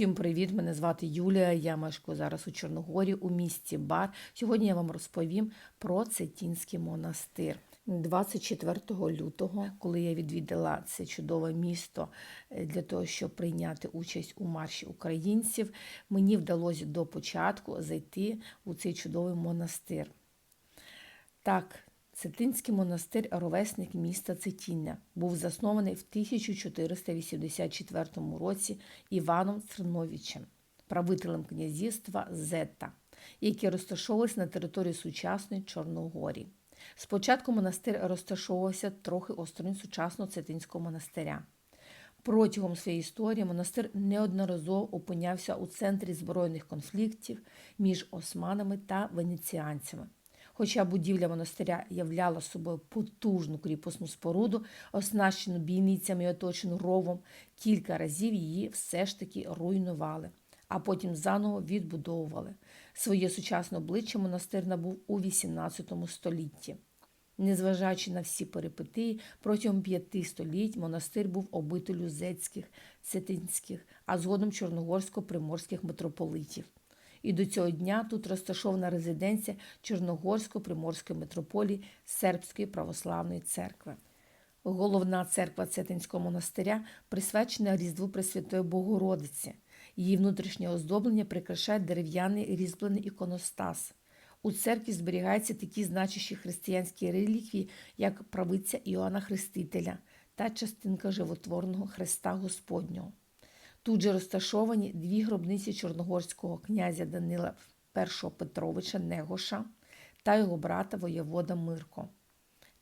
Всім привіт! Мене звати Юлія. Я мешкаю зараз у Чорногорі у місті Бар. Сьогодні я вам розповім про Цетінський монастир. 24 лютого, коли я відвідала це чудове місто е, для того, щоб прийняти участь у марші українців, мені вдалося до початку зайти у цей чудовий монастир. Так, Цетинський монастир, ровесник міста Цетіння, був заснований в 1484 році Іваном Церновичем, правителем князівства Зета, яке розташовувалося на території сучасної Чорногорії. Спочатку монастир розташовувався трохи осторонь сучасного Цетинського монастиря. Протягом своєї історії монастир неодноразово опинявся у центрі збройних конфліктів між османами та венеціанцями. Хоча будівля монастиря являла собою потужну кріпосну споруду, оснащену бійницями і оточену ровом, кілька разів її все ж таки руйнували, а потім заново відбудовували. Своє сучасне обличчя монастир набув у XVIII столітті. Незважаючи на всі перипетії, протягом п'яти століть монастир був обителю зецьких, цетинських, а згодом чорногорсько-приморських митрополитів. І до цього дня тут розташована резиденція Чорногорсько-Приморської митрополії Сербської православної церкви. Головна церква Цетинського монастиря присвячена Різдву Пресвятої Богородиці. Її внутрішнє оздоблення прикрашає дерев'яний різьблений іконостас. У церкві зберігаються такі значущі християнські реліквії, як правиця Іоанна Хрестителя та частинка животворного Христа Господнього. Тут же розташовані дві гробниці чорногорського князя Данила І Петровича Негоша та його брата воєвода Мирко.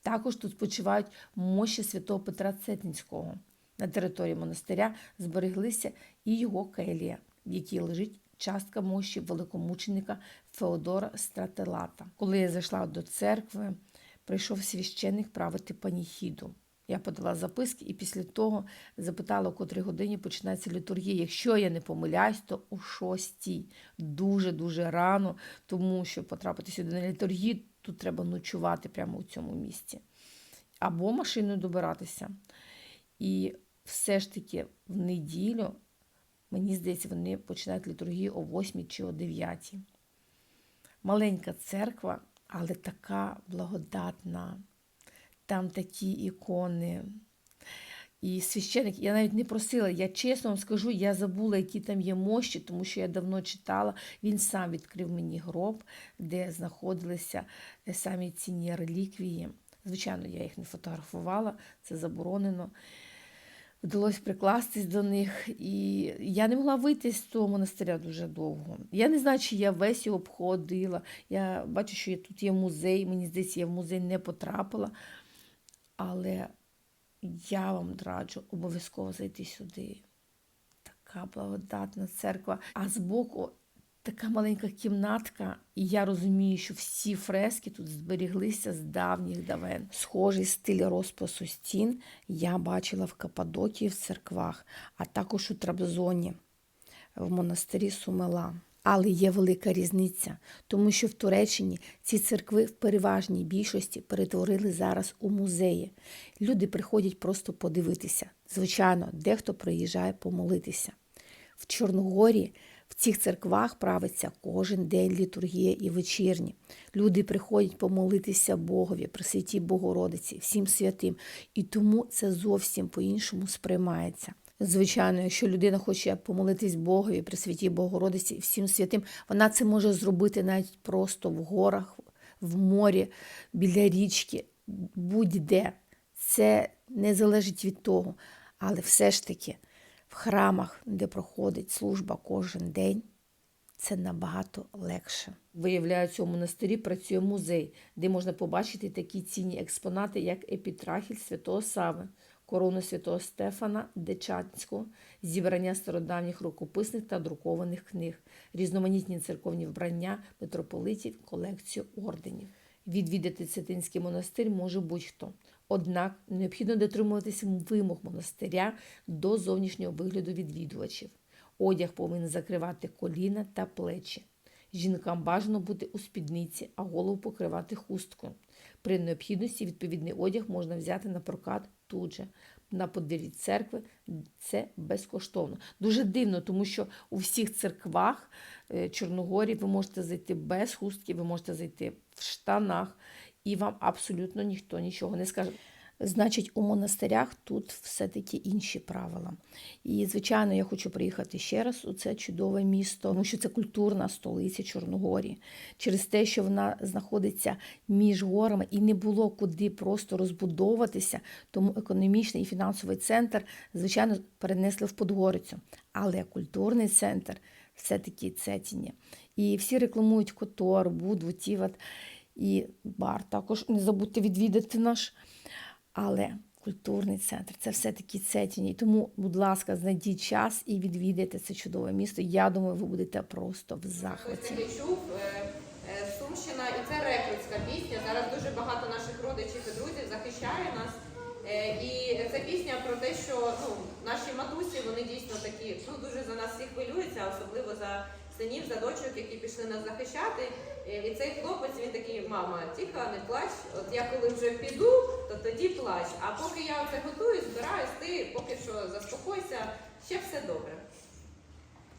Також тут спочивають мощі святого Петра Цетинського. На території монастиря збереглися і його келія, в якій лежить частка мощі великомученика Феодора Стратилата. Коли я зайшла до церкви, прийшов священник правити паніхіду. Я подала записки і після того запитала, о котрій годині починається літургія. Якщо я не помиляюсь, то о шостій. Дуже-дуже рано, тому що потрапити сюди на літургію, тут треба ночувати прямо у цьому місці. Або машиною добиратися. І все ж таки в неділю, мені здається, вони починають літургію о 8 чи о 9. Маленька церква, але така благодатна там такі ікони. І священик, я навіть не просила, я чесно вам скажу, я забула, які там є мощі, тому що я давно читала. Він сам відкрив мені гроб, де знаходилися самі цінні реліквії. Звичайно, я їх не фотографувала, це заборонено. Вдалося прикластись до них, і я не могла вийти з того монастиря дуже довго. Я не знаю, чи я весь його обходила. Я бачу, що тут є музей. Мені здається, я в музей не потрапила. Але я вам раджу обов'язково зайти сюди. Така благодатна церква. А збоку така маленька кімнатка, і я розумію, що всі фрески тут зберіглися з давніх давен. Схожий стиль розпису стін я бачила в Кападокії в церквах, а також у Трабзоні, в монастирі Сумела. Але є велика різниця, тому що в Туреччині ці церкви в переважній більшості перетворили зараз у музеї. Люди приходять просто подивитися. Звичайно, дехто приїжджає помолитися. В Чорногорії в цих церквах правиться кожен день літургія і вечірні. Люди приходять помолитися Богові, при святій Богородиці, всім святим. І тому це зовсім по-іншому сприймається. Звичайно, якщо людина хоче помолитись Богові при святій Богородиці всім святим, вона це може зробити навіть просто в горах, в морі, біля річки, будь-де. Це не залежить від того. Але все ж таки в храмах, де проходить служба кожен день, це набагато легше. Виявляється, у монастирі працює музей, де можна побачити такі цінні експонати, як епітрахіль святого Сави, корону святого Стефана Дечанського, зібрання стародавніх рукописних та друкованих книг, різноманітні церковні вбрання митрополитів, колекцію орденів. Відвідати Цетинський монастир може будь-хто. Однак необхідно дотримуватися вимог монастиря до зовнішнього вигляду відвідувачів. Одяг повинен закривати коліна та плечі. Жінкам бажано бути у спідниці, а голову покривати хусткою. При необхідності відповідний одяг можна взяти на прокат тут же. на подвір'ї церкви. Це безкоштовно. Дуже дивно, тому що у всіх церквах е, Чорногорії ви можете зайти без хустки, ви можете зайти в штанах, і вам абсолютно ніхто нічого не скаже. Значить, у монастирях тут все-таки інші правила. І, звичайно, я хочу приїхати ще раз у це чудове місто, тому що це культурна столиця Чорногорії. Через те, що вона знаходиться між горами і не було куди просто розбудовуватися, тому економічний і фінансовий центр, звичайно, перенесли в Подгорицю. Але культурний центр все-таки Цетіні. І всі рекламують Котор, Будву, Тіват і бар. Також не забудьте відвідати наш. Але культурний центр це все-таки Цетіні. Тому, будь ласка, знайдіть час і відвідайте це чудове місто. Я думаю, ви будете просто в захваті. е, е, Сумщина, і це рекрутська пісня. Зараз дуже багато наших родичів і друзів захищає нас. Е, І це пісня про те, що ну, наші матусі вони дійсно такі ну, дуже за нас всіх хвилюються, особливо за синів, за дочок, які пішли нас захищати. Е, І цей хлопець він такий, мама, тихо, не плач. От я коли вже піду, то тоді плач. А поки я це готую, збираюсь, ти поки що заспокойся, ще все добре.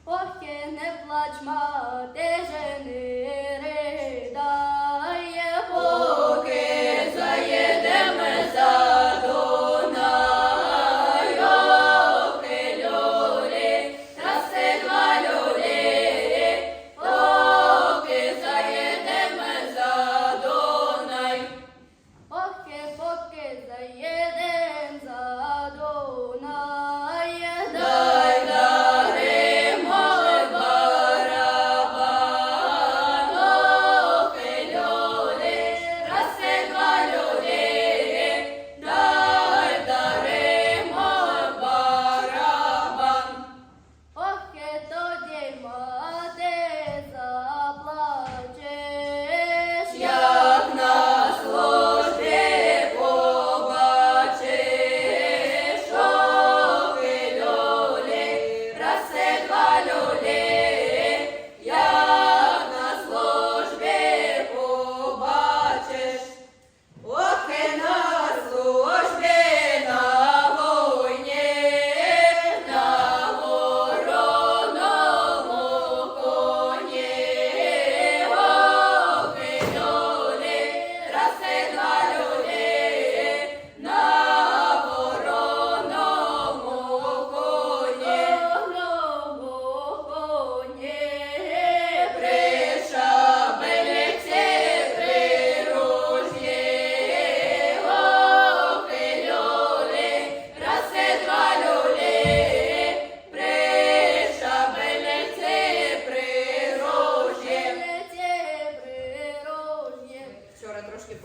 Поки не плач, мати жени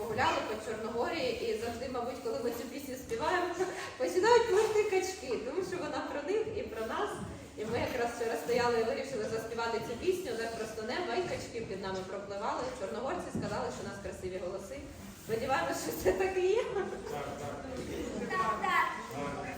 погуляли по Чорногорії і завжди, мабуть, коли ми цю пісню співаємо, починають плити качки, тому що вона про них і про нас. І ми якраз вчора стояли і вирішили заспівати цю пісню, де просто небо і качки під нами пропливали. Чорногорці сказали, що у нас красиві голоси. Сподіваємося, що це так і є. Ой,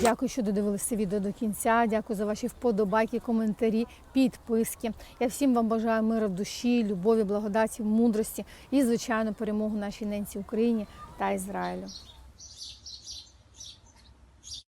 Дякую, що додивилися відео до кінця. Дякую за ваші вподобайки, коментарі, підписки. Я всім вам бажаю миру в душі, любові, благодаті, мудрості і, звичайно, перемогу нашій ненці Україні та Ізраїлю.